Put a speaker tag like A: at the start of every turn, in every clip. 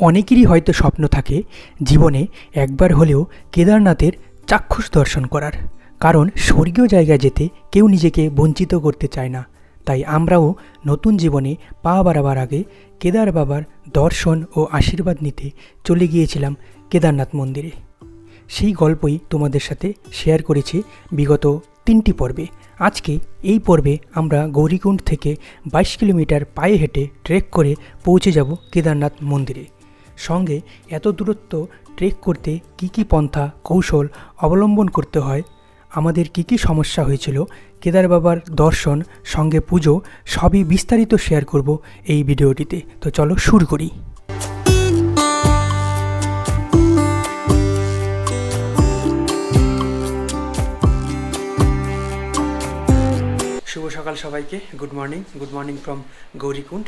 A: অনেকেরই হয়তো স্বপ্ন থাকে জীবনে একবার হলেও কেদারনাথের চাক্ষুষ দর্শন করার। কারণ স্বর্গীয় জায়গায় যেতে কেউ নিজেকে বঞ্চিত করতে চায় না। তাই আমরাও নতুন জীবনে পা বাড়াবার আগে কেদার বাবার দর্শন ও আশীর্বাদ নিতে চলে গিয়েছিলাম কেদারনাথ মন্দিরে। সেই গল্পই তোমাদের সাথে শেয়ার করেছি বিগত তিনটি পর্বে। আজকে এই পর্বে আমরা গৌরীকুণ্ড থেকে বাইশ কিলোমিটার পায়ে হেঁটে ট্রেক করে পৌঁছে যাব কেদারনাথ মন্দিরে। সঙ্গে এত দূরত্ব ট্রেক করতে কি কি পন্থা, কৌশল অবলম্বন করতে হয়? আমাদের কি কি সমস্যা হয়েছিল? কেদার বাবার দর্শন, সঙ্গে পুজো, সবই বিস্তারিত শেয়ার করব এই ভিডিওটিতে। তো চলো শুরু করি। সকাল সবাইকে। Good morning good morning from Gaurikund.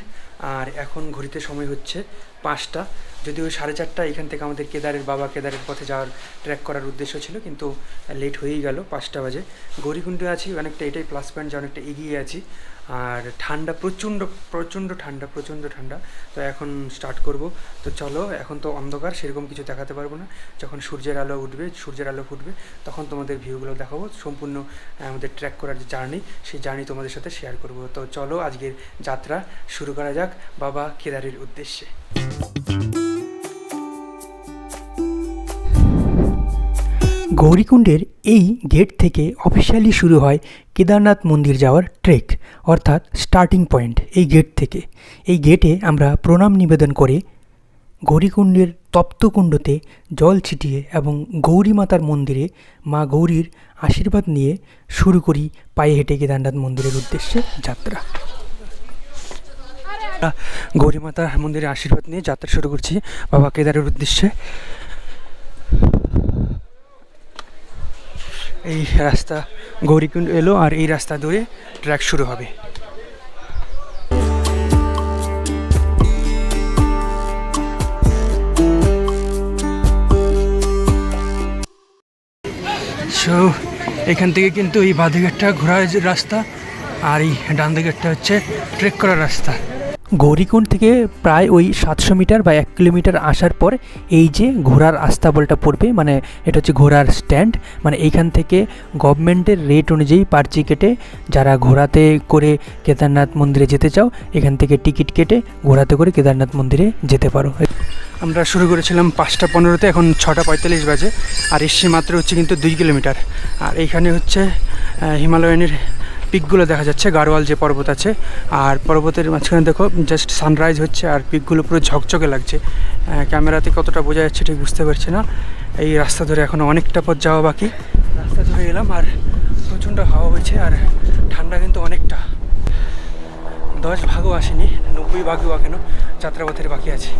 A: আর এখন ঘড়িতে সময় হচ্ছে পাঁচটা। যদিও সাড়ে চারটা, এখান থেকে আমাদের কেদারের বাবা কেদারের পথে যাওয়ার ট্র্যাক করার উদ্দেশ্য ছিল, কিন্তু লেট হয়েই গেল পাঁচটা বাজে। গৌরীকুণ্ডে আছি, অনেকটা এটাই প্লাস পয়েন্ট যে অনেকটা এগিয়ে আছি। আর ঠান্ডা, প্রচণ্ড প্রচণ্ড ঠান্ডা প্রচণ্ড ঠান্ডা। তো এখন স্টার্ট করব। তো চলো, এখন তো অন্ধকার, সেরকম কিছু দেখাতে পারব না। যখন সূর্যের আলো উঠবে, সূর্যের আলো ফুটবে, তখন তোমাদের ভিউগুলো দেখাবো। সম্পূর্ণ আমাদের ট্র্যাক করার যে জার্নি সেই জার্নি তোমাদের সাথে শেয়ার করব। তো চলো, আজকের যাত্রা শুরু করা যাক বাবা কেদারের উদ্দেশ্যে। গৌরীকুণ্ডের এই গেট থেকে অফিসিয়ালি শুরু হয় কেদারনাথ মন্দির যাওয়ার ট্রেক অর্থাৎ স্টার্টিং পয়েন্ট এই গেট থেকে। এই গেটে আমরা প্রণাম নিবেদন করে গৌরীকুণ্ডের তপ্তকুণ্ডতে জল ছিটিয়ে এবং গৌরী মাতার মন্দিরে মা গৌরীর আশীর্বাদ নিয়ে শুরু করি পায়ে হেঁটে কেদারনাথ মন্দিরের উদ্দেশ্যে যাত্রা। গৌরী মাতার মন্দিরে আশীর্বাদ নিয়ে যাত্রা শুরু করছি। বাবা কেদারের উদ্দেশ্যে এই রাস্তা গৌরীকুণ্ড এলো আর এই রাস্তা ধরে ট্র্যাক শুরু হবে। সো এখান থেকে কিন্তু এই বাঁ দিকেরটা ঘোরার রাস্তা আর এই ডান হচ্ছে ট্রেক করার রাস্তা। গৌরীকুণ্ড থেকে প্রায় ওই সাতশো মিটার বা এক কিলোমিটার আসার পর এই যে ঘোড়ার আস্তাবলটা পড়বে মানে এটা হচ্ছে ঘোড়ার স্ট্যান্ড মানে এইখান থেকে গভর্নমেন্টের রেট অনুযায়ী পার্চি কেটে যারা ঘোড়াতে করে কেদারনাথ মন্দিরে যেতে চাও, এখান থেকে টিকিট কেটে ঘোড়াতে করে কেদারনাথ মন্দিরে যেতে পারো। আমরা শুরু করেছিলাম পাঁচটা পনেরোতে, এখন ছটা পঁয়তাল্লিশ বাজে, আর এসছি মাত্র হচ্ছে কিন্তু দুই কিলোমিটার। আর এইখানে হচ্ছে হিমালয়ানের পিকগুলো দেখা যাচ্ছে গাড়োয়াল যে পর্বত আছে। আর পর্বতের মাঝখানে দেখো জাস্ট সানরাইজ হচ্ছে আর পিকগুলো পুরো ঝকঝকে লাগছে। ক্যামেরাতে কতটা বোঝা যাচ্ছে ঠিক বুঝতে পারছি না। এই রাস্তা ধরে এখনও অনেকটা পথ যাওয়া বাকি। রাস্তা ধরে এলাম আর প্রচণ্ড হাওয়া হয়েছে আর ঠান্ডা কিন্তু অনেকটা। দশ ভাগও আসেনি, নব্বই ভাগও এখনও যাত্রাপথের বাকি আছে।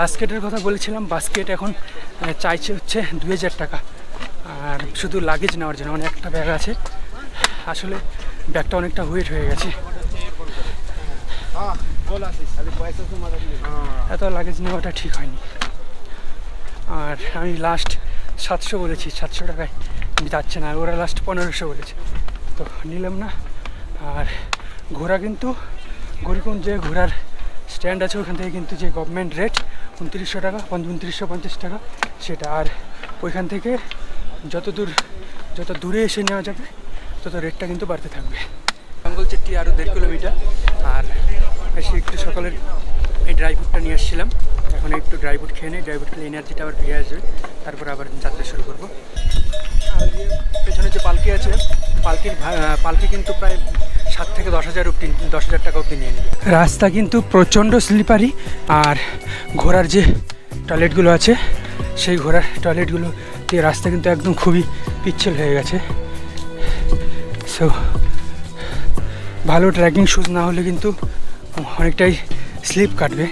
A: বাস্কেটের কথা বলেছিলাম, বাস্কেট এখন চাইছে হচ্ছে দুই হাজার টাকা। আর শুধু লাগেজ নেওয়ার জন্য মানে একটা ব্যাগ আছে। আসলে ব্যাগটা অনেকটা ওয়েট হয়ে গেছে। এত লাগেজ নেওয়াটা ঠিক হয়নি। আর আমি লাস্ট সাতশো বলেছি, সাতশো টাকায় যাচ্ছে না ওরা লাস্ট পনেরোশো বলেছে। তো নিলাম না। আর ঘোরা কিন্তু গরিকুণ্ড যে ঘোড়ার স্ট্যান্ড আছে, ওখান থেকে কিন্তু যে গভর্নমেন্ট রেট উনত্রিশশো টাকা উনত্রিশশো পঞ্চাশ টাকা, সেটা আর ওইখান থেকে যত দূর, যত দূরে এসে নেওয়া যাবে, তত রেটটা কিন্তু বাড়তে থাকবে। জঙ্গল চেট্টি আরও দেড় কিলোমিটার, আর এসে একটু সকালের এই ড্রাই ফ্রুটটা নিয়ে আসছিলাম। এখন একটু ড্রাই ফ্রুট খেয়ে নিই, ড্রাই ফ্রুট খেলে এনার্জিটা আবার ফিরে আসবে। তারপর আবার যাত্রা শুরু করব। পেছনে যে পালকি আছে, পালকির পালকি কিন্তু প্রায় সাত থেকে দশ হাজার অব্দি দশ হাজার টাকা অব্দি নিয়ে নেবে। রাস্তা কিন্তু প্রচণ্ড স্লিপারি আর ঘোরার যে টয়লেটগুলো আছে, সেই ঘোরার টয়লেটগুলো দিয়ে রাস্তা কিন্তু একদম খুবই পিচ্ছল হয়ে গেছে। সো ভালো ট্র্যাকিং শ্যুজ না হলে কিন্তু অনেকটাই স্লিপ কাটবে।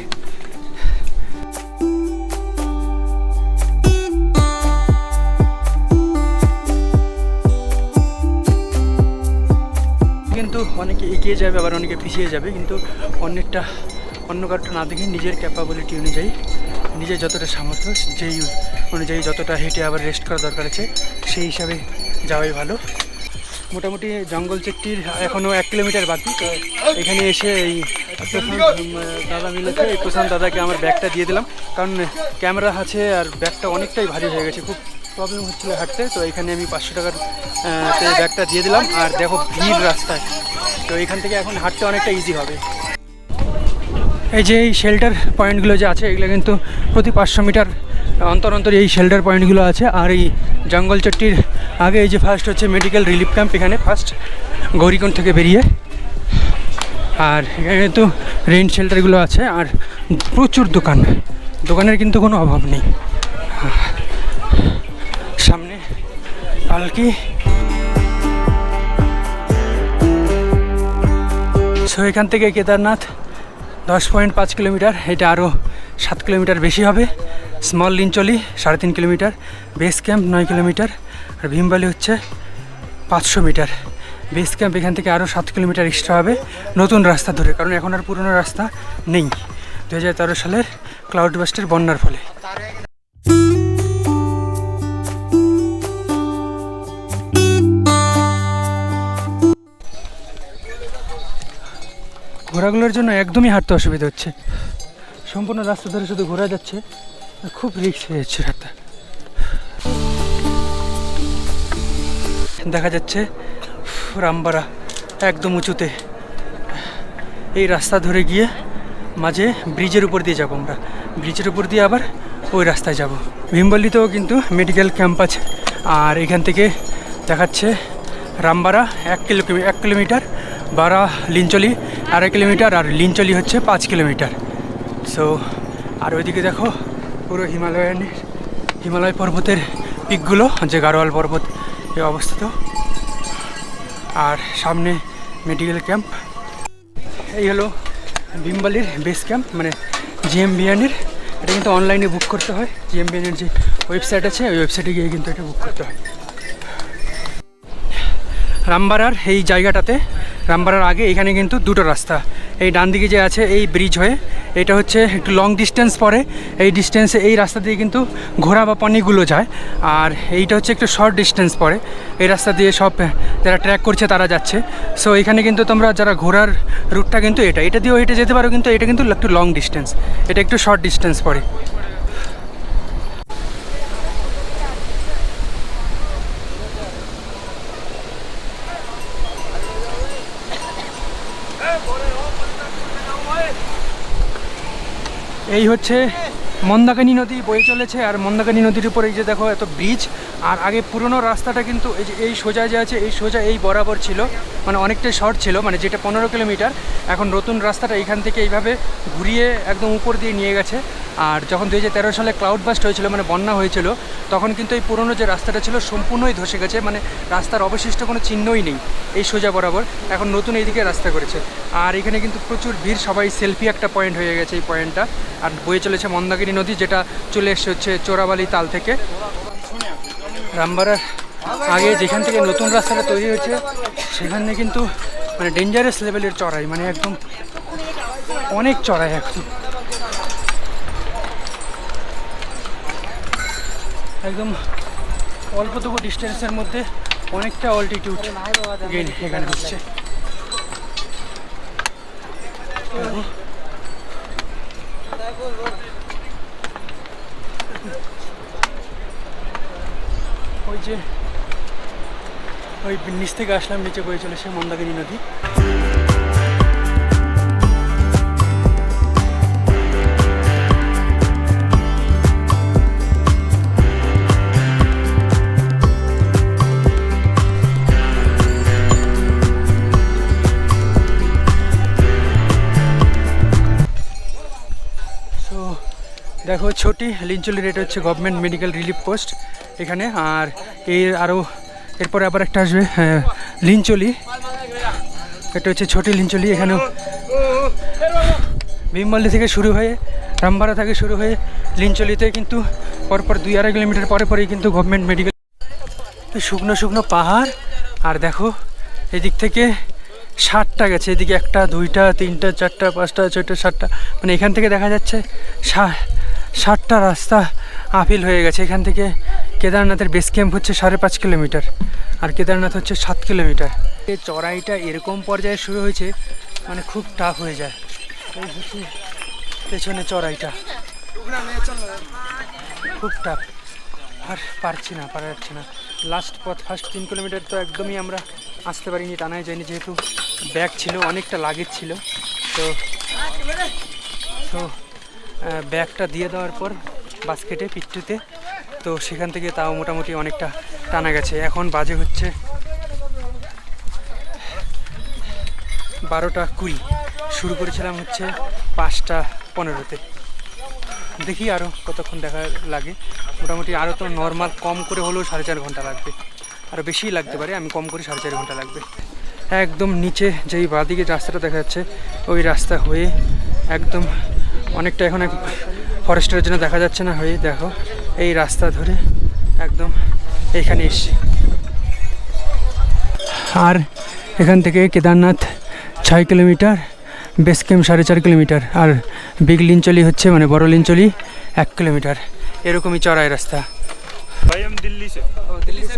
A: কিন্তু অনেকে এগিয়ে যাবে, আবার অনেকে পিছিয়ে যাবে। কিন্তু অন্যেরটা, অন্য কারোটা না দেখে নিজের ক্যাপাবিলিটি অনুযায়ী, নিজের যতটা সামর্থ্য, যেই অনুযায়ী যতটা হেঁটে আবার রেস্ট করা দরকার আছে, সেই হিসাবে যাওয়াই ভালো। মোটামুটি জঙ্গল চেকটির এখনও এক কিলোমিটার বাকি। এখানে এসে এই দাদা মিলেছে এই প্রশান্ত দাদাকে আমার ব্যাগটা দিয়ে দিলাম। কারণ ক্যামেরা আছে আর ব্যাগটা অনেকটাই ভারী হয়ে গেছে, খুব প্রবলেম হচ্ছিল হাঁটতে। তো এখানে আমি পাঁচশো টাকার ব্যাগটা দিয়ে দিলাম। আর দেখো ভিড় রাস্তায়। তো এখান থেকে এখন হাঁটতে অনেকটা ইজি হবে। এই যে এই শেল্টার পয়েন্টগুলো যে আছে, এগুলো কিন্তু প্রতি পাঁচশো মিটার অন্তর অন্তর এই শেল্টার পয়েন্টগুলো আছে। আর এই জঙ্গল চট্টির আগে এই যে ফার্স্ট হচ্ছে মেডিকেল রিলিফ ক্যাম্প এখানে। ফার্স্ট গৌরীকুণ্ড থেকে বেরিয়ে। আর এখানে কিন্তু রেন্ট শেল্টারগুলো আছে। আর প্রচুর দোকান। দোকানের কিন্তু কোনো অভাব নেই। পালকি সো এখান থেকে কেদারনাথ দশ পয়েন্ট পাঁচ কিলোমিটার, এটা আরও সাত কিলোমিটার বেশি হবে। স্মল লিঞ্চলি সাড়ে তিন কিলোমিটার। বেস ক্যাম্প নয় কিলোমিটার। আর ভীমবালি হচ্ছে পাঁচশো মিটার। বেস ক্যাম্প এখান থেকে আরও সাত কিলোমিটার এক্সট্রা হবে নতুন রাস্তা ধরে, কারণ এখন আর পুরনো রাস্তা নেই। দু হাজার তেরো সালের ক্লাউড বাস্টের বন্যার ফলে। ঘোড়াগুলোর জন্য একদমই হাঁটতে অসুবিধা হচ্ছে। সম্পূর্ণ রাস্তা ধরে শুধু ঘোরা যাচ্ছে খুব রিক্স হয়ে যাচ্ছে রাস্তা দেখা যাচ্ছে, রামবাড়া একদম উঁচুতে। এই রাস্তা ধরে গিয়ে মাঝে ব্রিজের উপর দিয়ে যাব আমরা। ব্রিজের উপর দিয়ে আবার ওই রাস্তায় যাব। ভীমবল্লিতেও কিন্তু মেডিকেল ক্যাম্প আছে। আর এখান থেকে দেখাচ্ছে রামবাড়া এক কিলো এক কিলোমিটার বারা লিঞ্চলি আড়াই কিলোমিটার আর লিঞ্চলি হচ্ছে পাঁচ কিলোমিটার। সো আর ওইদিকে দেখো, পুরো হিমালয়ান হিমালয় পর্বতের পিকগুলো যে গাড়োয়াল পর্বত এ অবস্থিত আর সামনে মেডিকেল ক্যাম্প। এই হলো বিম্বালির বেস ক্যাম্প মানে জিএমবিএনের এটা কিন্তু অনলাইনে বুক করতে হয়। জিএমবিএনের যে ওয়েবসাইট আছে, ওই ওয়েবসাইটে গিয়ে কিন্তু এটা বুক করতে হয়। রামবাড়ার এই জায়গাটাতে রামবাড়ার আগে এখানে কিন্তু দুটো রাস্তা। এই ডান দিকে যে আছে এই ব্রিজ হয়ে, এটা হচ্ছে একটু লং ডিস্টেন্স পরে। এই ডিস্টেন্সে এই রাস্তা দিয়ে কিন্তু ঘোড়া বা পনিগুলো যায়। আর এইটা হচ্ছে একটু শর্ট ডিস্টেন্স পরে। এই রাস্তা দিয়ে সব যারা ট্র্যাক করছে তারা যাচ্ছে। সো এখানে কিন্তু তোমরা যারা ঘোরার রুটটা কিন্তু এটা এটা দিয়েও হেঁটে যেতে পারো, কিন্তু এটা কিন্তু একটু লং ডিস্টেন্স এটা একটু শর্ট ডিস্টেন্স পরে। এই হচ্ছে মন্দাকিনী নদী বয়ে চলেছে আর মন্দাকিনী নদীর উপর এই যে দেখো এত ব্রিজ আর আগে পুরনো রাস্তাটা কিন্তু এই যে এই সোজা যে আছে, এই সোজা এই বরাবর ছিল মানে অনেকটাই শর্ট ছিল মানে যেটা পনেরো কিলোমিটার, এখন নতুন রাস্তাটা এইখান থেকে এইভাবে ঘুরিয়ে একদম উপর দিয়ে নিয়ে গেছে। আর যখন দু হাজার তেরো সালে ক্লাউড বাস্ট হয়েছিল মানে বন্যা হয়েছিল, তখন কিন্তু এই পুরনো যে রাস্তাটা ছিল সম্পূর্ণই ধসে গেছে মানে রাস্তার অবশিষ্ট কোনো চিহ্নই নেই এই সোজা বরাবর, এখন নতুন এইদিকে রাস্তা করেছে। আর এখানে কিন্তু প্রচুর ভিড়, সবাই সেলফি একটা পয়েন্ট হয়ে গেছে এই পয়েন্টটা আর বয়ে চলেছে মন্দাকিনী নদী যেটা চলে এসছে হচ্ছে চোরাবালি তাল থেকে রামবাড়ার আগে যেখান থেকে নতুন রাস্তাটা তৈরি হয়েছে সেখানে কিন্তু মানে ডেঞ্জারাস লেভেলের চড়াই মানে একদম অনেক চড়াই একদম একদম অল্পটুকু ডিস্টেন্সের মধ্যে অনেকটা অল্টিটিউড গেইন এখানে হচ্ছে যে ওই নিচ থেকে আসলাম নিচে বয়ে চলেছে মন্দাকিনী নদী। দেখো ছোটি লিঞ্চলি এটা হচ্ছে গভর্নমেন্ট মেডিকেল রিলিফ পোস্ট এখানে আর এর আরও এরপরে আবার একটা আসবে হ্যাঁ, লিঞ্চলি এটা হচ্ছে ছোটি লিঞ্চলি এখানেও ভীমবাল্লি থেকে শুরু হয়ে রামবাড়া থেকে শুরু হয়ে লিঞ্চলিতে কিন্তু পরপর দুই আড়াই কিলোমিটার পরে পরেই কিন্তু গভর্নমেন্ট মেডিকেল শুকনো শুকনো পাহাড় আর দেখো এদিক থেকে ষাটটা গেছে এদিকে একটা দুইটা তিনটা চারটা পাঁচটা ছয়টা সাতটা মানে এখান থেকে দেখা যাচ্ছে ষাটটা রাস্তা আপিল হয়ে গেছে। এখান থেকে কেদারনাথের বেস ক্যাম্প হচ্ছে সাড়ে পাঁচ কিলোমিটার আর কেদারনাথ হচ্ছে সাত কিলোমিটার। এই চড়াইটা এরকম পর্যায়ে শুরু হয়েছে মানে খুব টাফ হয়ে যায়। পেছনে চড়াইটা। খুব টাফ আর পারছি না, পারা যাচ্ছে না। লাস্ট পথ ফার্স্ট তিন কিলোমিটার তো একদমই আমরা আসতে পারিনি টানায় যায়নি যেহেতু। ব্যাগ ছিল, অনেকটা লাগেজ ছিল। তো তো ব্যাগটা দিয়ে দেওয়ার পর বাস্কেটে পিট্টুতে তো সেখান থেকে তাও মোটামুটি অনেকটা টানা গেছে। এখন বাজে হচ্ছে বারোটা কুড়ি। শুরু করেছিলাম হচ্ছে পাঁচটা পনেরোতে। দেখি আরও কতক্ষণ দেখা লাগে। মোটামুটি আরও তো নর্মাল কম করে হলেও সাড়ে চার ঘণ্টা লাগবে। আরও বেশিই লাগতে পারে, আমি কম করে সাড়ে চার ঘণ্টা লাগবে। একদম নিচে যেই বাঁদিকে রাস্তাটা দেখা যাচ্ছে, ওই রাস্তা হয়ে একদম অনেকটা এখন এক ফরেস্টের জন্য দেখা যাচ্ছে না হয়ে দেখো এই রাস্তা ধরে একদম এইখানে এসছি আর এখান থেকে কেদারনাথ ছয় কিলোমিটার বেস ক্যাম্প সাড়ে চার কিলোমিটার আর বিগ লিঞ্চলি হচ্ছে মানে বড় লিঞ্চলি এক কিলোমিটার এরকমই চড়াই রাস্তা
B: भाई हम दिल्ली से
A: दिल्ली से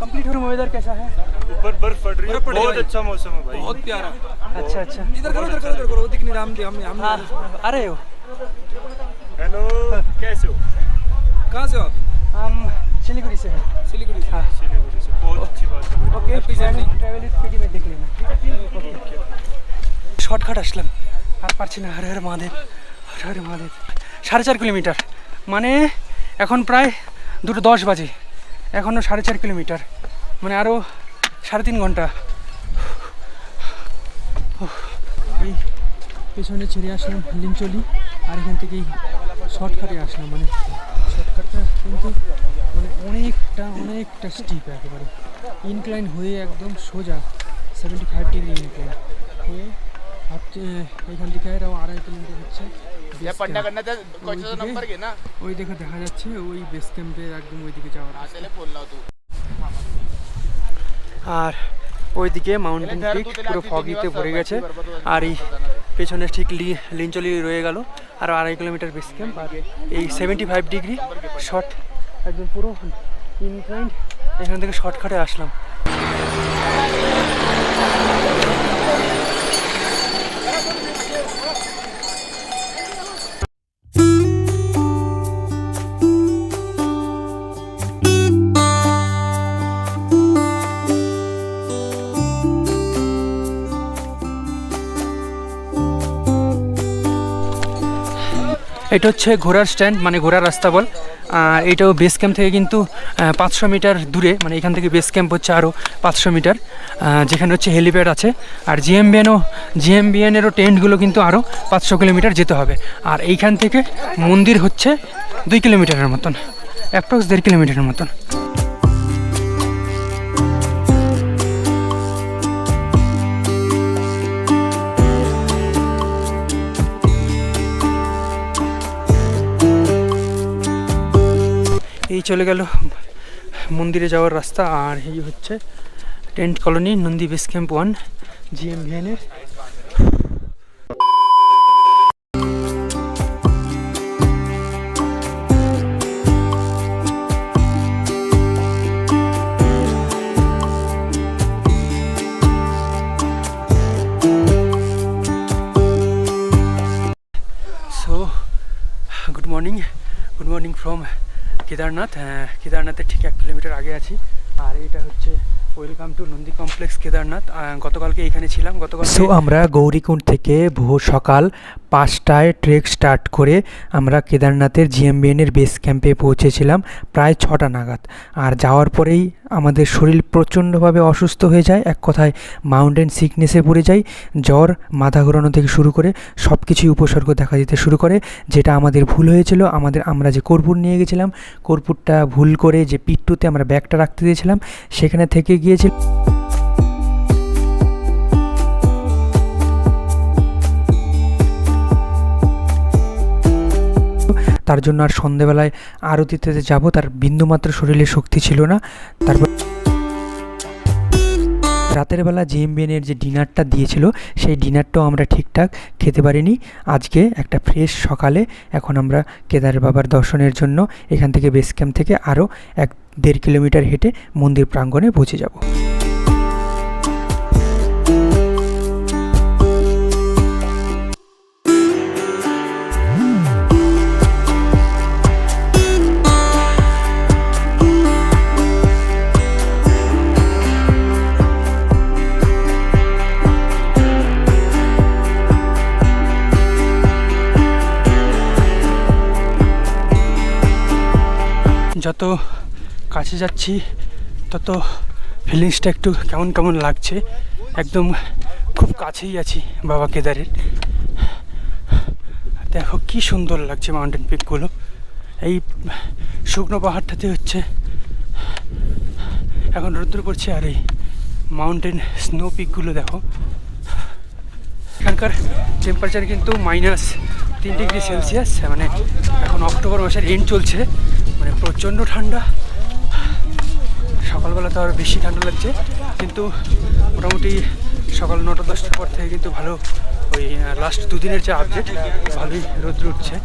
A: कंप्लीट हो वेदर कैसा है
B: ऊपर बर्फ पड़ रही है
C: बर्फ पड़ रही है
B: बहुत
C: भाई।
B: अच्छा मौसम है भाई
C: बहुत प्यारा
A: अच्छा अच्छा
C: इधर करो इधर करो इधर करो वो दिख नहीं रहा हम हम हम
A: हाँ अरे हो
B: हेलो कैसे हो
C: कहाँ से हो आप
A: हम सिलीगुड़ी से हैं
C: सिलीगुड़ी से
A: हाँ
B: सिलीगुड़ी से बहुत अच्छी बात है भाई।
A: ओके ट्रैवल इज पीडी में देख लेना শর্টকাট আসলাম আর পারছি না হরে হরে মহাদেব হরে হরে মহাদেব সাড়ে চার কিলোমিটার মানে এখন প্রায় দুটো দশ বাজে এখনও সাড়ে চার কিলোমিটার মানে আরও সাড়ে তিন ঘন্টা উফ, এই পেছনে ছেড়ে আসলাম লিঞ্চলি আর এখান থেকেই শর্টকাটে আসলাম মানে শর্টকাটটা কিন্তু মানে অনেকটা অনেকটা স্টিপ একেবারে ইনক্লাইন হয়ে একদম সোজা সেভেন্টি ফাইভ ডিগ্রি ইনক্লাইন হয়ে ভাবছে এখান থেকে এরাও আড়াই কিলোমিটার হচ্ছে ওই দেখে দেখা যাচ্ছে ওই বেস ক্যাম্পের একদম ওইদিকে যাওয়ার আর ওইদিকে মাউন্টেন পিক পুরো ফগিতে ভরে গেছে আর এই পেছনে ঠিক লি লিঞ্চলি রয়ে গেল, আর আড়াই কিলোমিটার বেস ক্যাম্প আর এই সেভেন্টি ফাইভ ডিগ্রি শর্ট একদম পুরো ইনক্লাইন্ড এখান থেকে শর্টকাটে আসলাম। এটা হচ্ছে ঘোড়ার স্ট্যান্ড মানে ঘোড়ার রাস্তা বল। এটাও বেস ক্যাম্প থেকে কিন্তু পাঁচশো মিটার দূরে মানে এখান থেকে বেস ক্যাম্প হচ্ছে আরও পাঁচশো মিটার। যেখানে হচ্ছে হেলিপ্যাড আছে। আর জিএমবিএনও জিএমবিএনেরও টেন্টগুলো কিন্তু আরও পাঁচশো কিলোমিটার যেতে হবে। আর এইখান থেকে মন্দির হচ্ছে দুই কিলোমিটারের মতন অ্যাপ্রক্স দেড় কিলোমিটারের মতন। এই চলে গেল মন্দিরে যাওয়ার রাস্তা, আর এই হচ্ছে tent colony Nandi base camp one জিএমভিএনের Kedarnath হ্যাঁ কেদারনাথের ঠিক এক কিলোমিটার আগে আছি। আর এটা হচ্ছে welcome to Nandi complex Kedarnath. গতকালকে এখানে ছিলাম গতকাল
D: সো আমরা গৌরীকুণ্ড থেকে ভোর সকাল পাঁচটায় ট্রেক স্টার্ট করে আমরা কেদারনাথের জিএমবিএনের বেস ক্যাম্পে পৌঁছেছিলাম প্রায় ছটা নাগাদ। আর যাওয়ার পরেই আমাদের শরীর প্রচণ্ডভাবে অসুস্থ হয়ে যায়। এক কথায় মাউন্টেন সিকনেসে পড়ে যাই, জ্বর, মাথা ঘোরানো থেকে শুরু করে সব কিছুই উপসর্গ দেখা দিতে শুরু করে। যেটা আমাদের ভুল হয়েছিল, আমাদের আমরা যে কর্পূর নিয়ে গেছিলাম, কর্পূরটা ভুল করে যে পিট্টুতে আমরা ব্যাগটা রাখতে দিয়েছিলাম, সেখানে থেকে গিয়েছিল। তার জন্য আর সন্ধেবেলায় আরতিতে যাব, তার বিন্দুমাত্র শরীরে শক্তি ছিল না। তারপর রাতের বেলা জিএমবিএনের যে ডিনারটা দিয়েছিল, সেই ডিনারটাও আমরা ঠিকঠাক খেতে পারিনি। আজকে একটা ফ্রেশ সকালে এখন আমরা কেদার বাবার দর্শনের জন্য এখান থেকে বেস ক্যাম্প থেকে আরও এক দেড় কিলোমিটার হেঁটে মন্দির প্রাঙ্গণে পৌঁছে যাব।
A: যত কাছে যাচ্ছি, তত ফিলিংসটা একটু কেমন কেমন লাগছে। একদম খুব কাছেই আছি বাবা কেদারের। দেখো কি সুন্দর লাগছে মাউন্টেন পিকগুলো এই শুকনো পাহাড়টাতে হচ্ছে, এখন রৌদ্র পড়ছে আর এই মাউন্টেন স্নো পিকগুলো দেখো। এখানকার টেম্পারেচার কিন্তু মাইনাস তিন ডিগ্রি সেলসিয়াস মানে এখন অক্টোবর মাসের এন্ড চলছে। মানে প্রচণ্ড ঠান্ডা। সকালবেলা তো আরও বেশি ঠান্ডা লাগছে, কিন্তু মোটামুটি সকাল নটা, দশটার পর থেকে কিন্তু ভালো ওই লাস্ট দুদিনের যে আপডেট ভালোই রোদ্র উঠছে।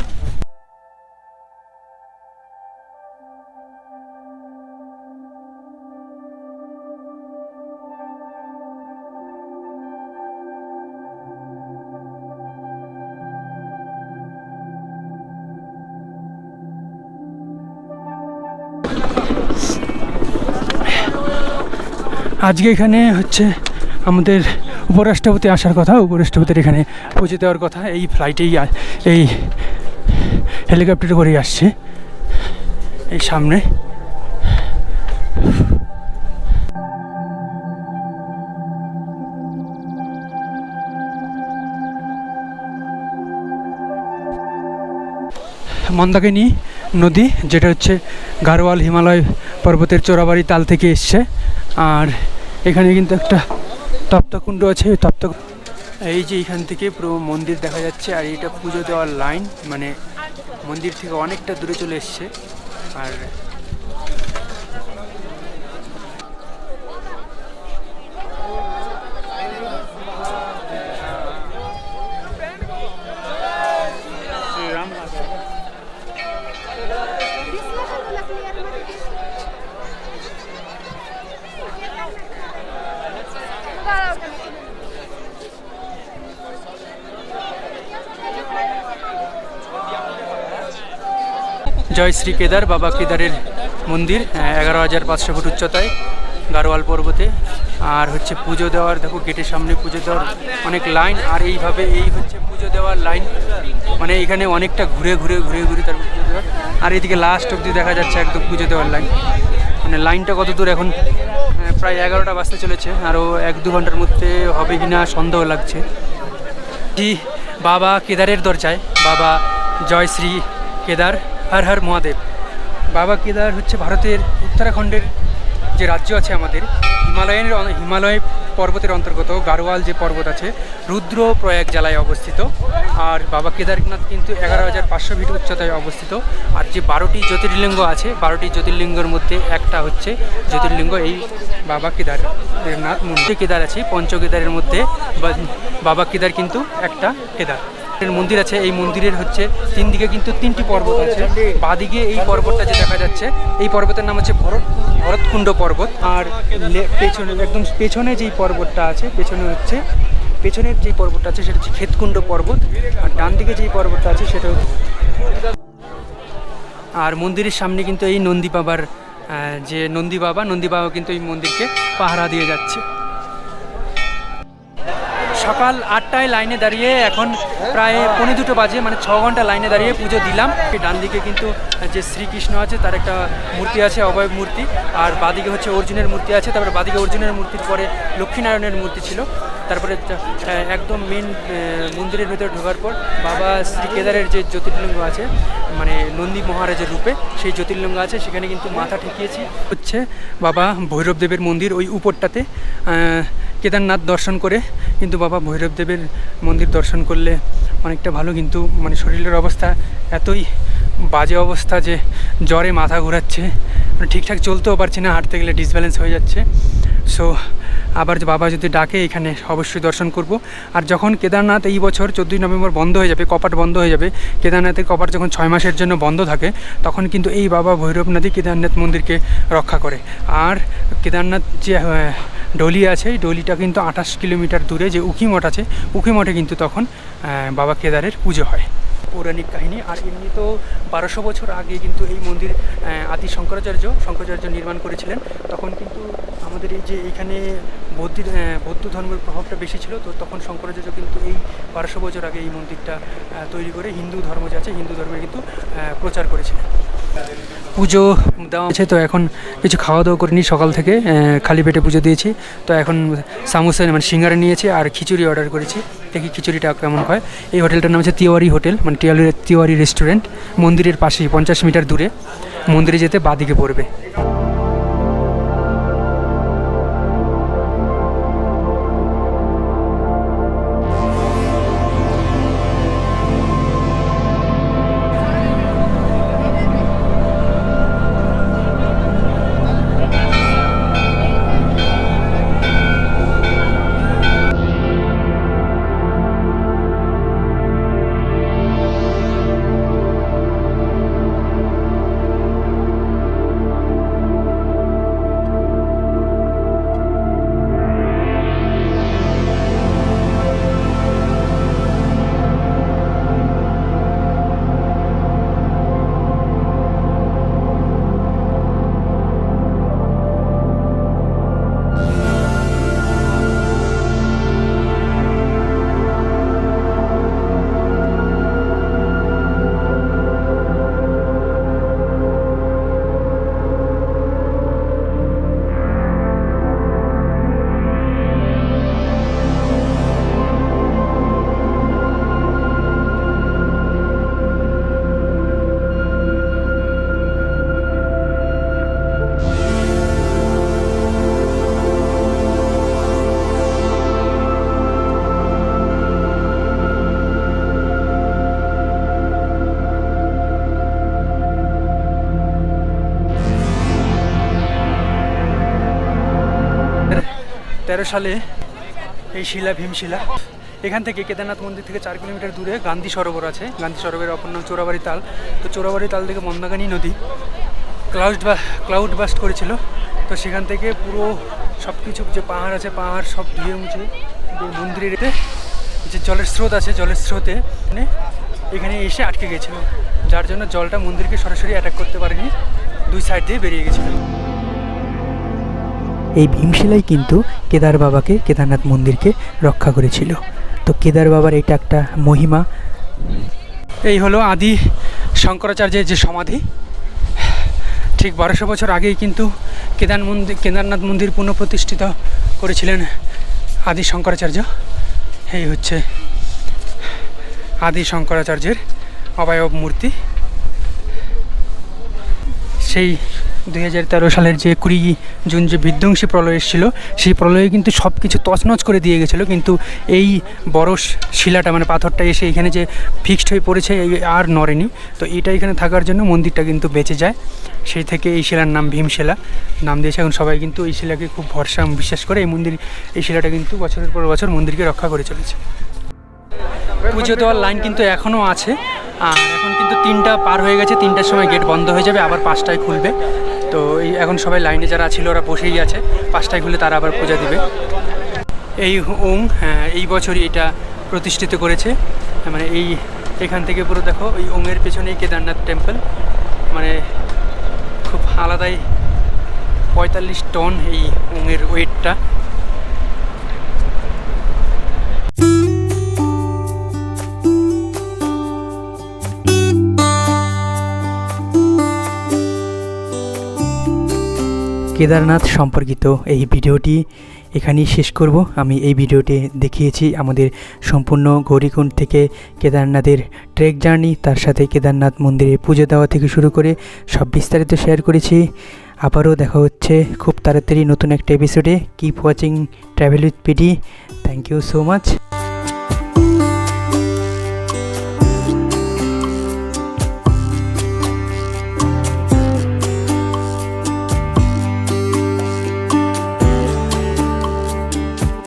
A: আজকে এখানে হচ্ছে আমাদের উপরাষ্ট্রপতি আসার কথা, উপরাষ্ট্রপতির এখানে পৌঁছে দেওয়ার কথা। এই ফ্লাইটেই এই হেলিকপ্টার করেই আসছে। এই সামনে। মন্দাকিনী নদী, যেটা হচ্ছে গারোয়াল হিমালয় পর্বতের চোরাবাড়ি তাল থেকে এসছে। আর এখানে কিন্তু একটা তপ্তকুণ্ড আছে তপ্ত এই যে এখান থেকে পুরো মন্দির দেখা যাচ্ছে, আর এটা পুজো দেওয়ার লাইন মানে মন্দির থেকে অনেকটা দূরে চলে এসছে। আর জয় শ্রী কেদার, বাবা কেদারের মন্দির এগারো হাজার পাঁচশো ফুট উচ্চতায়, গারোয়াল পর্বতে। আর হচ্ছে পুজো দেওয়ার, দেখো গেটের সামনে পুজো দেওয়ার অনেক লাইন, আর এইভাবে এই হচ্ছে পুজো দেওয়ার লাইন। মানে এখানে অনেকটা ঘুরে ঘুরে ঘুরে ঘুরে তারপর পুজো দেওয়ার। আর এদিকে লাস্ট অবধি দেখা যাচ্ছে একদম পুজো দেওয়ার লাইন। মানে লাইনটা কত দূর এখন? প্রায় এগারোটা বাজতে চলেছে আরও এক দু ঘণ্টার মধ্যে হবে কি না সন্দেহ লাগছে। জি, বাবা কেদারের দরজায়, বাবা জয় শ্রী কেদার। হর হর মহাদেব। বাবা কেদার হচ্ছে ভারতের উত্তরাখণ্ডের যে রাজ্য আছে আমাদের, হিমালয়ের হিমালয় পর্বতের অন্তর্গত গারোয়াল যে পর্বত আছে রুদ্র প্রয়াগ জেলায় অবস্থিত। আর বাবা কেদারনাথ কিন্তু এগারো হাজার পাঁচশো ফিট উচ্চতায় অবস্থিত। আর যে বারোটি জ্যোতির্লিঙ্গ আছে, বারোটি জ্যোতির্লিঙ্গের মধ্যে একটা হচ্ছে জ্যোতির্লিঙ্গ এই বাবা কেদারনাথ মন্দির। কেদার আছে, পঞ্চকেদারের মধ্যে বাবা কেদার কিন্তু একটা কেদার। মন্দির আছে, এই মন্দিরের হচ্ছে তিন দিকে কিন্তু তিনটি পর্বত আছে। বাদিকে এই পর্বতটা যে দেখা যাচ্ছে, এই পর্বতের নাম হচ্ছে ভরত, ভরতকুণ্ড পর্বত। আর পেছনে, একদম পেছনে যেই পর্বতটা আছে, পেছনে হচ্ছে, পেছনের যেই পর্বতটা আছে সেটা হচ্ছে ক্ষেতকুণ্ড পর্বত। আর ডান দিকে যেই পর্বতটা আছে সেটা আর মন্দিরের সামনে কিন্তু এই নন্দী বাবার যে নন্দী বাবা নন্দী বাবা কিন্তু এই মন্দিরকে পাহারা দিয়ে যাচ্ছে। সকাল আটটায় লাইনে দাঁড়িয়ে এখন প্রায় পৌনে দুটো বাজে মানে ছ ঘণ্টা লাইনে দাঁড়িয়ে পুজো দিলাম। ডান দিকে কিন্তু যে শ্রীকৃষ্ণ আছে, তার একটা মূর্তি আছে, অবয়ব মূর্তি, আর বাদিকে হচ্ছে অর্জুনের মূর্তি আছে, তারপরে বাদিকে অর্জুনের মূর্তির পরে লক্ষ্মীনারায়ণের মূর্তি ছিল। তারপরে একদম মেন মন্দিরের ভেতরে ঢোকার পর বাবা শ্রী কেদারের যে জ্যোতির্লিঙ্গ আছে মানে নন্দী মহারাজের রূপে সেই জ্যোতির্লিঙ্গ আছে, সেখানে কিন্তু মাথা ঠেকিয়েছি। হচ্ছে বাবা ভৈরবদেবের মন্দির ওই উপরটাতে কেদারনাথ দর্শন করে কিন্তু বাবা ভৈরবদেবের মন্দির দর্শন করলে অনেকটা ভালো। কিন্তু মানে শরীরের অবস্থা এতই বাজে অবস্থা যে জ্বরে মাথা ঘোরাচ্ছে। মানে ঠিকঠাক চলতেও পারছি না, হাঁটতে গেলে ডিসব্যালেন্স হয়ে যাচ্ছে। সো আবার বাবা যদি ডাকে, এখানে অবশ্যই দর্শন করব। আর যখন কেদারনাথ এই বছর চোদ্দোই নভেম্বর বন্ধ হয়ে যাবে, কপাট বন্ধ হয়ে যাবে, কেদারনাথের কপাট যখন ছয় মাসের জন্য বন্ধ থাকে, তখন কিন্তু এই বাবা ভৈরবনাথই কেদারনাথ মন্দিরকে রক্ষা করে। আর কেদারনাথ যে ডলি আছে, এই ডলিটা কিন্তু আঠাশ কিলোমিটার দূরে যে উখিমঠ আছে উখিমঠে কিন্তু তখন বাবা কেদারের পুজো হয়। পৌরাণিক কাহিনী, আর এমনি তো বারোশো বছর আগে কিন্তু এই মন্দির আদি শঙ্করাচার্য শঙ্করাচার্য নির্মাণ করেছিলেন। তখন কিন্তু আমাদের এই যে এখানে বৌদ্ধ বৌদ্ধ ধর্মের প্রভাবটা বেশি ছিল, তো তখন শঙ্করাচার্য কিন্তু এই বারোশো বছর আগে এই মন্দিরটা তৈরি করে হিন্দু ধর্ম যে আছে হিন্দু ধর্মের কিন্তু প্রচার করেছিলেন। পুজো দেওয়া আছে তো এখন কিছু খাওয়া দাওয়া করিনি সকাল থেকে খালি পেটে পুজো দিয়েছি। তো এখন সামোসা মানে সিঙ্গারা নিয়েছি আর খিচুড়ি অর্ডার করেছি। দেখি খিচুড়িটা কেমন হয়। এই হোটেলটার নাম হচ্ছে তিওয়ারি হোটেল মানে তিওয়ারি তিওয়ারি রেস্টুরেন্ট মন্দিরের পাশেই, পঞ্চাশ মিটার দূরে। মন্দিরে যেতে বাদিকে পড়বে। সালে এই শিলা ভীমশিলা এখান থেকে কেদারনাথ মন্দির থেকে চার কিলোমিটার দূরে গান্ধী সরোবর আছে। গান্ধী সরোবরের অপর নাম চোরাবাড়ি তাল। তো চোরাবাড়ি তাল থেকে মন্দাগানি নদী ক্লাউড বা, ক্লাউড বাস্ট করেছিল। তো সেখান থেকে পুরো সব কিছু যে পাহাড় আছে, পাহাড় সব ধুয়ে মুছে মন্দিরের যে জলের স্রোত আছে, জলের স্রোতে মানে এখানে এসে আটকে গেছিল। যার জন্য জলটা মন্দিরকে সরাসরি অ্যাটাক করতে পারেনি। দুই সাইড দিয়ে বেরিয়ে গেছিল।
D: এই ভীমশিলাই কিন্তু কেদার বাবাকে, কেদারনাথ মন্দিরকে রক্ষা করেছিল। তো কেদার বাবার এটা একটা মহিমা।
A: এই হলো আদি শঙ্করাচার্যের যে সমাধি। ঠিক বারোশো বছর আগেই কিন্তু কেদার মন্দির, কেদারনাথ মন্দির পুনঃপ্রতিষ্ঠিত করেছিলেন আদি শঙ্করাচার্য। এই হচ্ছে আদি শঙ্করাচার্যের অবয়ব মূর্তি। সেই দুই হাজার তেরো সালের যে কুড়ি জুন যে বিধ্বংসী প্রলয় এসেছিল, সেই প্রলয়ে কিন্তু সব কিছু তছনছ করে দিয়ে গেছিল। কিন্তু এই বড় শিলাটা মানে পাথরটা এসে এখানে যে ফিক্সড হয়ে পড়েছে, এই আর নড়েনি। তো এটা এখানে থাকার জন্য মন্দিরটা কিন্তু বেঁচে যায়। সেই থেকে এই শিলার নাম ভীমশিলা। নাম দিয়েছে এখন সবাই, কিন্তু এই শিলাকে খুব ভরসা বিশ্বাস করে এই মন্দির, এই শিলাটা কিন্তু বছরের পর বছর মন্দিরকে রক্ষা করে চলেছে। পুজো দেওয়ার লাইন কিন্তু এখনও আছে। আর এখন কিন্তু তিনটা পার হয়ে গেছে তিনটার সময় গেট বন্ধ হয়ে যাবে আবার পাঁচটায় খুলবে। তো এই এখন সবাই লাইনে যারা ছিল ওরা বসেই আছে। পাঁচটায় খুলে তারা আবার পূজা দিবে। এই ওং হ্যাঁ, এই বছরই এটা প্রতিষ্ঠিত করেছে। মানে এই এখান থেকে পুরো দেখো এই ওংয়ের পেছনেই কেদারনাথ টেম্পল মানে খুব আলাদাই পঁয়তাল্লিশ টন এই ওংয়ের ওয়েটটা
D: কেদারনাথ সম্পর্কিত এই ভিডিওটি এখানেই শেষ করব। আমি এই ভিডিওটি দেখিয়েছি আমাদের সম্পূর্ণ গৌরীকুণ্ড থেকে কেদারনাথের ট্রেক জার্নি তার সাথে কেদারনাথ মন্দিরে পুজো দেওয়া থেকে শুরু করে সব বিস্তারিত শেয়ার করেছি। আবারও দেখা হচ্ছে খুব তাড়াতাড়ি নতুন একটা এপিসোডে keep watching travel with PD thank you so much